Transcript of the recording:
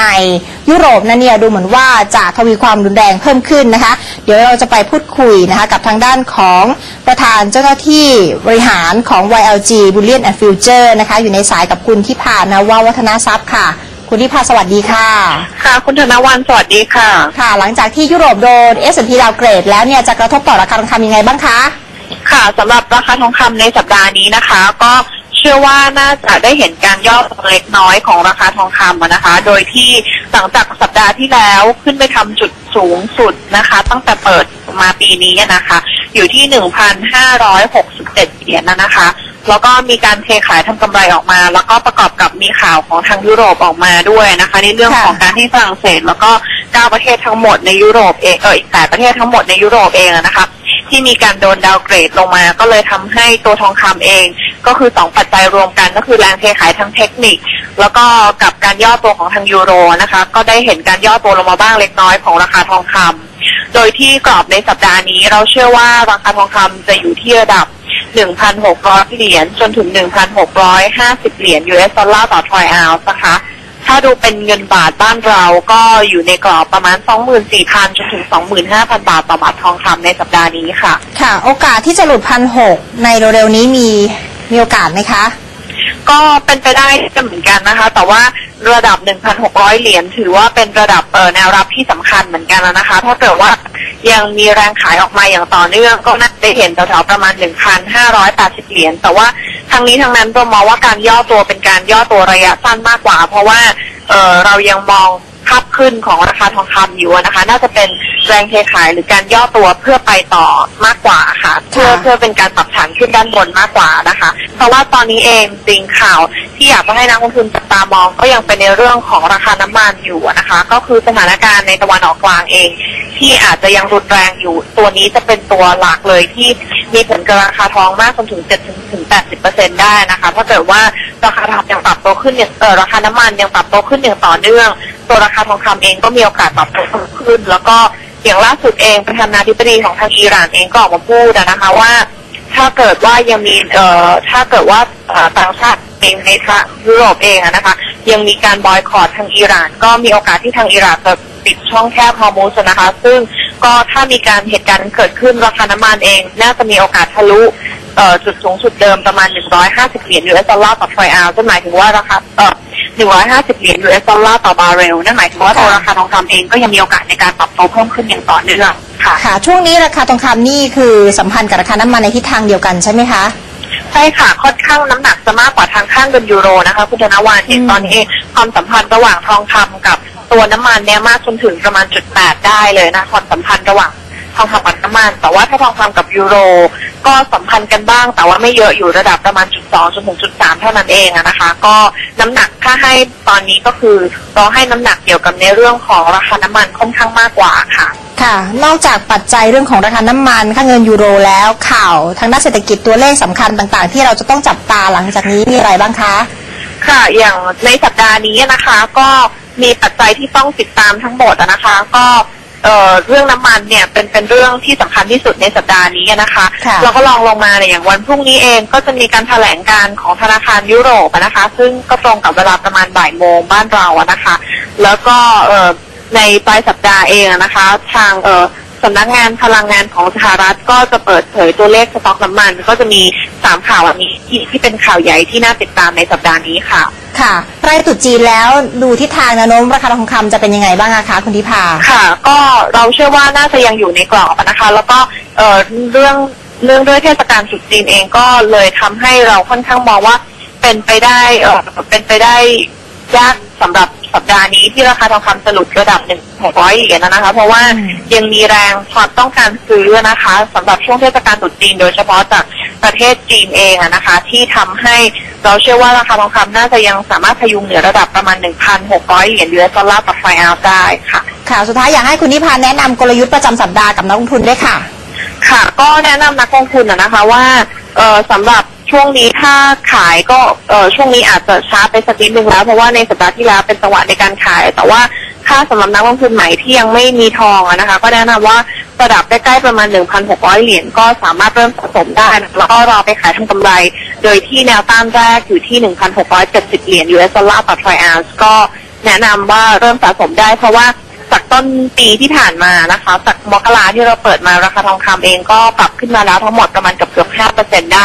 ในยุโรปนั้นเนี่ยดูเหมือนว่าจะทวีความรุนแรงเพิ่มขึ้นนะคะ เดี๋ยวเราจะไปพูดคุยนะคะกับทางด้านของประธานเจ้าหน้าที่บริหารของ YLG Bullion and Future นะคะอยู่ในสายกับคุณทิพานะว่าวัฒนทรัพย์ค่ะ คุณทิพาสวัสดีค่ะ ค่ะ คุณธนวันสวัสดีค่ะ ค่ะ หลังจากที่ยุโรปโดน S&P ดาวเกรด แล้วเนี่ยจะกระทบต่อราคาทองคำยังไงบ้างคะ ค่ะสำหรับราคาทองคำในสัปดาห์นี้นะคะ ก็เชื่อว่าน่าจะได้เห็นการย่อตัวเล็กน้อยของราคาทองคำอะนะคะ โดยที่หลังจากสัปดาห์ที่แล้วขึ้นไปทำจุดสูงสุดนะคะ ตั้งแต่เปิดมาปีนี้อะนะคะ อยู่ที่1,567เหรียญนะนะคะ แล้วก็มีการเทขายทำกำไรออกมา แล้วก็ประกอบกับมีข่าวของทางยุโรปออกมาด้วยนะคะ ในเรื่องค่ะของการที่ฝรั่งเศส แล้วก็9ประเทศทั้งหมดในยุโรปเองเอออีก8ประเทศทั้งหมดในยุโรปเองอะนะคะที่มีการโดนดาวเกรดลงมา ก็เลยทำให้ตัวทองคำเอง ก็คือสองปัจจัยรวมกันก็คือแรงเทขายทางเทคนิค แล้วก็กับการย่อตัวของทางยูโรนะคะ ก็ได้เห็นการย่อตัวลงมาบ้างเล็กน้อยของราคาทองคำโดยที่กรอบในสัปดาห์นี้เราเชื่อว่าราคาทองคำจะอยู่ที่ระดับ 1,600 เหรียญจนถึง 1,650 เหรียญ US ดอลลาร์ต่อทรอยออนซ์นะคะถ้าดูเป็นเงินบาทบ้านเราก็อยู่ในกรอบประมาณ 24,000จนถึง 25,000 บาทต่อบาททองคำในสัปดาห์นี้ค่ะ ค่ะ โอกาสที่จะหลุดพันหกในเร็วๆนี้มี มีโอกาสไหมคะ ก็เป็นไปได้จะเหมือนกันนะคะ แต่ว่าระดับ 1,600 เหรียญถือว่าเป็นระดับเอ่อแนวรับที่สำคัญเหมือนกันนะคะ ถ้าเกิดว่ายังมีแรงขายออกมาอย่างต่อเนื่องก็น่าจะได้เห็นแถวๆประมาณ 1,580 เหรียญ แต่ว่าทั้งนี้ทั้งนั้นเรามองว่าการย่อตัวเป็นการย่อตัวระยะสั้นมากกว่า เพราะว่าเอ่อเรายังมอง ภาพขึ้นของราคาทองคำอยู่นะคะ น่าจะเป็นแรงเทขายหรือการย่อตัวเพื่อไปต่อมากกว่าค่ะ เพื่อค่ะเพื่อเป็นการปรับฐานขึ้นด้านบนมากกว่านะคะ เพราะว่าตอนนี้เองจริงข่าวที่อยากจะให้นักลงทุนจับตามองก็ยังเป็นในเรื่องของราคาน้ำมันอยู่นะคะ ก็คือสถานการณ์ในตะวันออกกลางเอง ที่อาจจะยังรุนแรงอยู่ตัวนี้จะเป็นตัวหลักเลยที่มีผลกับราคาทองมากจนถึง7ถึงถึง80เปอร์เซ็นได้นะคะถ้าเกิดว่าราคาทองยังปรับตัวขึ้นเนี่ยเออราคาน้ำมันยังปรับตัวขึ้นอย่างต่อเนื่อง ตัวราคาทองคำเองก็มีโอกาสปรับตัวเพิ่มขึ้น แล้วก็อย่างล่าสุดเองประธานาธิบดีของทางอิหร่านเองก็ออกมาพูดนะคะว่า ถ้าเกิดว่ายังมีเอ่อถ้าเกิดว่าต่างชาติเองในทางยุโรปเองนะคะยังมีการบอยคอรทางอิหร่าน ก็มีโอกาสที่ทางอิหร่านจะปิดช่องแคบฮอร์โมสนะคะ ซึ่งก็ถ้ามีการเหตุการณ์เกิดขึ้นราคาน้ำมันเอง น่าจะมีโอกาสทะลุจุดสูงสุดเดิมประมาณ 150 เหรียญ US ดอลลาร์ต่อทรอยออนซ์ซึ่งหมายถึงว่าราคา เอ่อ150เหรียญ US ดอลลาร์ต่อบาร์เรล นั่นหมายถึงว่าตัวราคาทองคำเองก็ยังมีโอกาสในการปรับตัวเพิ่มขึ้นอย่างต่อเนื่องค่ะค่ะ ช่วงนี้ราคาทองคำนี่คือสัมพันธ์กับราคาน้ำมันในทิศทางเดียวกันใช่ไหมคะใช่ค่ะ ค่อนข้างน้ำหนักจะมากกว่าทางข้างเงินยูโรนะคะคุณธนวันเองอืมตอนนี้เองความสัมพันธ์ระหว่างทองคำกับตัวน้ำมันเนี่ยมากจนถึงประมาณจุดแปดได้เลยนะความสัมพันธ์ระหว่าง ทองคำกับน้ำมัน แต่ว่าถ้าทองคำกับยูโร ก็สัมพันธ์กันบ้าง แต่ว่าไม่เยอะอยู่ระดับประมาณจุดสองจนถึงจุดสามเท่านั้นเองอะนะคะ ก็น้ำหนักถ้าให้ตอนนี้ก็คือเราให้น้ำหนักเกี่ยวกับในเรื่องของราคาน้ำมันค่อนข้างมากกว่าค่ะ ค่ะ นอกจากปัจจัยเรื่องของราคาน้ำมันค่าเงินยูโรแล้วข่าวทางด้านเศรษฐกิจตัวเลขสำคัญต่างๆ ที่เราจะต้องจับตาหลังจากนี้มีอะไรบ้างคะค่ะ อย่างในสัปดาห์นี้นะคะ ก็มีปัจจัยที่ต้องติดตามทั้งหมดอะนะคะ ก็ เอ่อเรื่องน้ำมันเนี่ยเป็นเป็นเรื่องที่สำคัญที่สุดในสัปดาห์นี้นะคะค่ะเราก็ลองลงมาเนี่ยอย่างวันพรุ่งนี้เองก็จะมีการแถลงการของธนาคารยุโรปอะนะคะ ซึ่งก็ตรงกับเวลาประมาณบ่ายโมงบ้านเราอะนะคะ แล้วก็เอ่อในปลายสัปดาห์เองอะนะคะ ทางเอ่อ สำนักงานพลังงานของสหรัฐก็จะเปิดเผยตัวเลขสต็อกน้ำมัน ก็จะมีสามข่าวอันนี้ที่ที่เป็นข่าวใหญ่ที่น่าติดตามในสัปดาห์นี้ค่ะ ค่ะใกล้ตรุษจีนแล้วดูทิศทางแนวโน้มราคาทองคำจะเป็นยังไงบ้างอะคะคุณทิพาค่ะ ก็เราเชื่อว่าน่าจะยังอยู่ในกรอบนะคะ แล้วก็เอ่อเรื่องเรื่องด้วยเทศกาลตรุษจีนเองก็เลยทำให้เราค่อนข้างมองว่าเป็นไปได้เอ่อเป็นไปได้ยากสำหรับ สัปดาห์นี้ที่ราคาทองคำจะหลุดระดับหนึ่งหกร้อยเหรียญนะคะ เพราะว่าอืมยังมีแรงความต้องการซื้อนะคะสำหรับช่วงเทศกาลตรุษจีนโดยเฉพาะจากประเทศจีนเองอะนะคะ ที่ทำให้เราเชื่อว่าราคาทองคำน่าจะยังสามารถพยุงเหนือระดับประมาณ 1,600 เหรียญ US ดอลลาร์ต่อไฟออนซ์ได้ค่ะค่ะ สุดท้ายอยากให้คุณทิพาแนะนำกลยุทธ์ประจำสัปดาห์กับนักลงทุนด้วยค่ะ ค่ะ ก็แนะนำนักลงทุนอะนะคะว่าเออสำหรับ ช่วงนี้ถ้าขายก็เออช่วงนี้อาจจะช้าไปสักนิดนึงแล้ว เพราะว่าในสัปดาห์ที่แล้วเป็นจังหวะในการขาย แต่ว่าถ้าสำหรับนักลงทุนใหม่ที่ยังไม่มีทองนะคะ ก็แนะนำว่าระดับใกล้ๆประมาณ 1,600 เหรียญก็สามารถเริ่มสะสมได้นะแล้วก็รอไปขายทำกำไร โดยที่แนวต้านแรกอยู่ที่ 1,670 เหรียญ US ดอลลาร์ต่อทรอยออนซ์ก็แนะนำว่าเริ่มสะสมได้เพราะว่าจากต้นปีที่ผ่านมานะคะจากมกราที่เราเปิดมาราคาทองคำเองก็ปรับขึ้นมาแล้วทั้งหมดประมาณเกับเกือบห้าเปอร์เซ็นได้